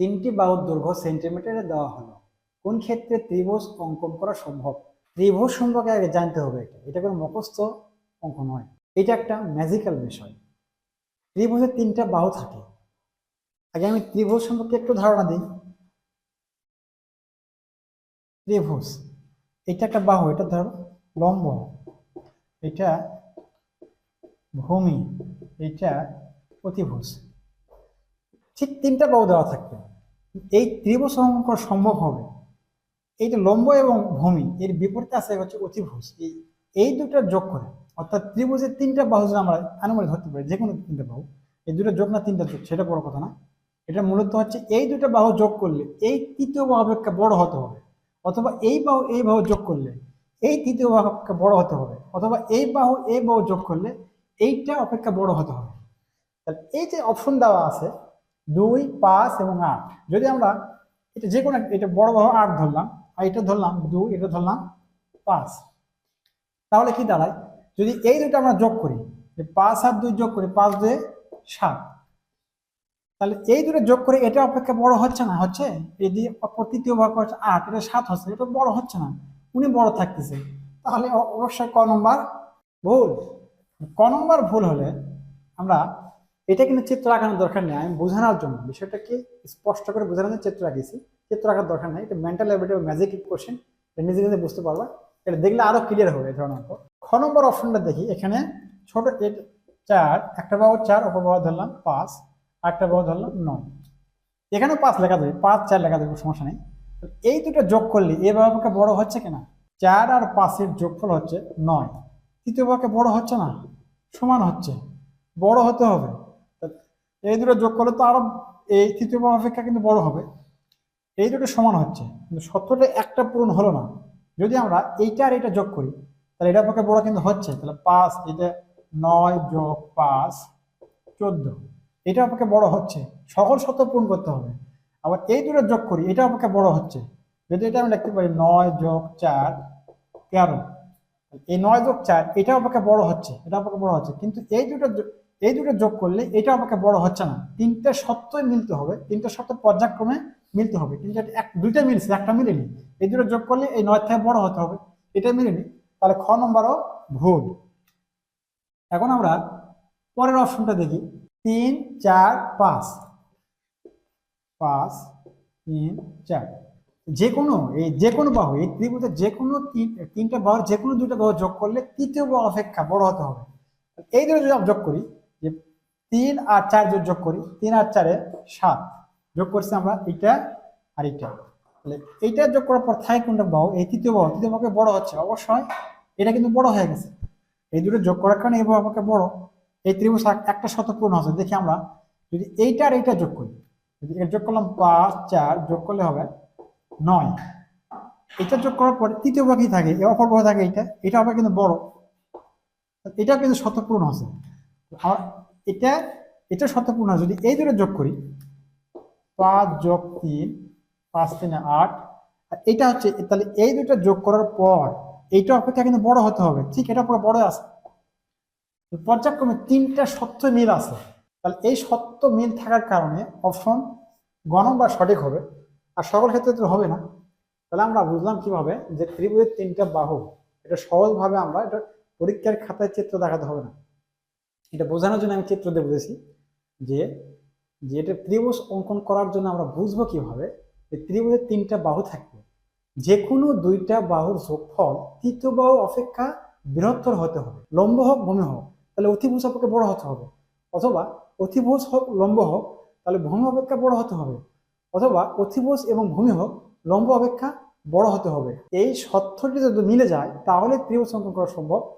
তিনটি বাহুর দৈর্ঘ্য সেন্টিমিটারে দেওয়া হলো। কোন ক্ষেত্রে ত্রিভুজ অঙ্কন করা সম্ভব? ত্রিভুজ সম্পর্কে আগে জানতে হবে এটা। এটা কোনো মুখস্থ অঙ্ক নয়। এটা একটা ম্যাজিক্যাল বিষয়। ত্রিভুজের তিনটা বাহু থাকে। আগে আমি ত্রিভুজ সম্পর্কে একটু ধারণা দিই। ত্রিভুজ, এটা একটা বাহু, এটা ধরো লম্ব। এটা ভূমি, এটা অতিভুজ ঠিক তিনটা বাহু দেওয়া থাকবে। এই ত্রিভুজ অঙ্কন করা সম্ভব হবে। এইটা লম্ব এবং ভূমি, এর বিপরীতে আছে হচ্ছে অতিভুজ। এই এই দুটো যোগ করে, অর্থাৎ ত্রিভুজের তিনটা বাহু যদি আমরা আনুমানিক ধরতে পারি, যে কোনো তিনটা বাহু। এই দুটো যোগ না, তিনটা যোগ, সেটা বড় কথা না। এটা মূলত হচ্ছে এই দুটো বাহু যোগ করলে এই তৃতীয় বাহু অপেক্ষা বড় হতে হবে, অথবা এই বাহু এই বাহু যোগ করলে এই তৃতীয় বাহু অপেক্ষা বড় হতে হবে, অথবা এই বাহু এই বাহু যোগ করলে এইটা অপেক্ষা বড় হতে হবে। তাহলে এই যে অপশন দেওয়া আছে দুই, পাঁচ এবং আট। যদি আমরা এটা যে কোনো এটা বড় বাহু আট ধরলাম, আর এটা ধরলাম দুই, এটা ধরলাম পাঁচ। তাহলে কি দাঁড়ায়? যদি এই দুটো আমরা যোগ করি, যে পাঁচ আর দুই যোগ করি, পাঁচ দুয়ে সাত। তাহলে এই দুটো যোগ করে এটা অপেক্ষা বড় হচ্ছে না? হচ্ছে? এই অপর তৃতীয় ভাগ হচ্ছে আট, এটা সাত হচ্ছে, এটা বড় হচ্ছে না। উনি বড় থাকতেছে। তাহলে অবশ্যই ক নম্বর ভুল। ক নম্বর ভুল হলে আমরা এটা কিন্তু চিত্র আঁকানোর দরকার নেই, আমি বোঝানোর জন্য। বিষয়টাকে স্পষ্ট করে বোঝানোর জন্য চিত্র আঁকিয়েছি চিত্র আঁকার দরকার নেই, এটা মেন্টাল অ্যাবিলিটি ম্যাজিক কোশ্চেন এটা নিজে নিজে বুঝতে পারবা। এটা দেখলে আরও ক্লিয়ার হবে এই ধরনের অঙ্ক। খ নম্বর অপশনটা দেখি, এখানে ছোট চার, একটা বাবু চার, অপর বাবু ধরলাম পাঁচ, আরেকটা বাবু ধরলাম নয়। এখানেও পাঁচ লেখা দেবে পাঁচ, চার লেখা দেবে সমস্যা নেই। এই দুটো যোগ করলে এ বাবাকে বড় হচ্ছে কিনা? চার আর পাঁচের যোগফল হচ্ছে নয়। তৃতীয় বাবাকে বড় হচ্ছে না, সমান হচ্ছে। বড় হতে হবে। এই দুটো যোগ করলে তো আরও এই তৃতীয় বাবা অপেক্ষা কিন্তু বড় হবে। এই দুটো সমান হচ্ছে, কিন্তু সত্যটা একটা পূরণ হলো না। যদি আমরা এইটা আর এটা যোগ করি, তাহলে এটা পক্ষে বড় কিন্তু হচ্ছে। তাহলে পাঁচ, এটা নয় যোগ পাঁচ, চোদ্দ। এটা অপেক্ষা বড় হচ্ছে। সকল সত্য পূরণ করতে হবে। আবার এই দুটো যোগ করি এটা অপেক্ষা বড় হচ্ছে। যদি এটা আমি লিখতে পারি নয় যোগ চার, তেরো। এই নয় যোগ চার এটা অপেক্ষা বড় হচ্ছে এটা অপেক্ষা বড় হচ্ছে। কিন্তু এই দুটো এই দুটো যোগ করলে এটা অপেক্ষা বড় হচ্ছে না। তিনটা সত্যই মিলতে হবে, তিনটা সত্য পর্যায়ক্রমে মিলতে হবে। কিন্তু এক দুইটা মিলছে, একটা মিলেনি। এই দুটো যোগ করলে এই নয় থেকে বড় হতে হবে এটা মিলেনি। তাহলে খ নম্বরও ভুল। এখন আমরা পরের অপশনটা দেখি। তিন, চার, পাঁচ। পাঁচ, তিন, চার। যে কোনো, এই যে কোনো বাহু, এই ত্রিভুজের যে কোনো তিন- তিনটা বাহুর যে কোনো দুইটা বাহু যোগ করলে তৃতীয় বাহু অপেক্ষা বড় হতে হবে। এই দুটো যদি যোগ করি তিন আর চার যদি যোগ করি, তিন আর চারে সাত। যোগ করছি আমরা এইটা আর এইটা। তাহলে এইটা যোগ করার পর থাকে কোনটা বাহু, এই তৃতীয় বাহু, তৃতীয় বাহুকে বড় হচ্ছে, অবশ্যই এটা কিন্তু বড় হয়ে গেছে। এই দুটো যোগ করার কারণে এই বাহু আমাকে বড়, এই ত্রিভুজ এক- একটা শত পূর্ণ হচ্ছে। দেখি আমরা, যদি এইটা আর এইটা যোগ করি, যদি এর যোগ করলাম পাঁচ, চার, যোগ করলে হবে নয়। এটা যোগ করার পর তৃতীয় ভাগই থাকে এ অপর ভাগ থাকে এইটা এটা হবে কিন্তু বড়। এটা কিন্তু শতপূর্ণ আছে আর এটা এটা শতপূর্ণ যদি এই দুটো যোগ করি, পাঁচ যোগ তিন, পাঁচ তিনে আট, আর এটা হচ্ছে, তাহলে এই দুটো যোগ করার পর এইটা অপেক্ষা কিন্তু বড় হতে হবে। ঠিক, এটা বড় আছে। পর্যায়ক্রমে তিনটা সত্য মিল আছে। তাহলে এই সত্য মিল থাকার কারণে অপশন গণ বা সঠিক হবে, আর সকল ক্ষেত্রে তো হবে না। তাহলে আমরা বুঝলাম কীভাবে যে ত্রিভুজের তিনটা বাহু, এটা সহজভাবে আমরা এটা পরীক্ষার খাতায় চিত্র দেখাতে হবে না। এটা বোঝানোর জন্য আমি চিত্র দিয়ে বুঝেছি যে যে এটা ত্রিভুজ অঙ্কন করার জন্য আমরা বুঝব কীভাবে, যে ত্রিভুজের তিনটা বাহু থাকবে। যে কোনো দুইটা বাহুর যোগফল তৃতীয় বাহু অপেক্ষা বৃহত্তর হতে হবে। লম্ব হোক, ভূমি হোক, তাহলে অতিভুজ অপেক্ষা বড় হতে হবে। অথবা অতিভুজ হোক, লম্ব হোক, তাহলে ভূমি অপেক্ষা বড় হতে হবে। অথবা অতিভুজ এবং ভূমি হোক, লম্ব অপেক্ষা বড় হতে হবে। এই সত্যটি যদি মিলে যায়, তাহলে ত্রিভুজ অঙ্কন করা সম্ভব।